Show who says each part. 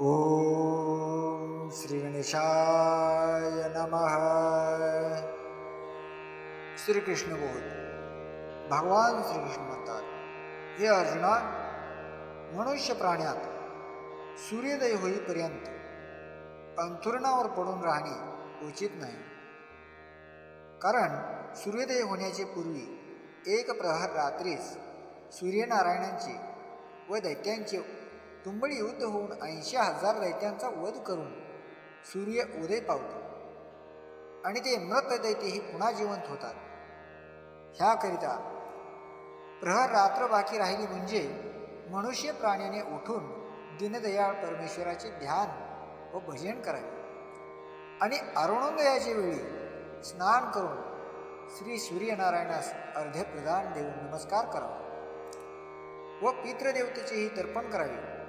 Speaker 1: ॐ श्रीगणेशाय नमः। श्रीकृष्ण बोल भगवान श्रीकृष्ण म्हणतात हे अर्जुना मनुष्य प्राण्यात सूर्योदय होईपर्यंत अंथुरणावर पडून राहणे उचित नाही. कारण सूर्योदय होण्याचे पूर्वी एक प्रहर रात्रीस सूर्यनारायणांचे व दैत्यांचे तुंबळी युद्ध होऊन ऐंशी हजार दैत्यांचा वध करून सूर्य उदय पावतो. आणि ते मृत दैत्यही पुन्हा जिवंत होतात. ह्याकरिता प्रहर रात्र बाकी राहिली म्हणजे मनुष्य प्राण्याने उठून दीनदयाळ परमेश्वराचे ध्यान व भजन करावे. आणि अरुणोदयाच्या वेळी स्नान करून श्री सूर्यनारायणास अर्ध्य प्रदान देऊन नमस्कार करावा. व पितृदेवतेचेही तर्पण करावे.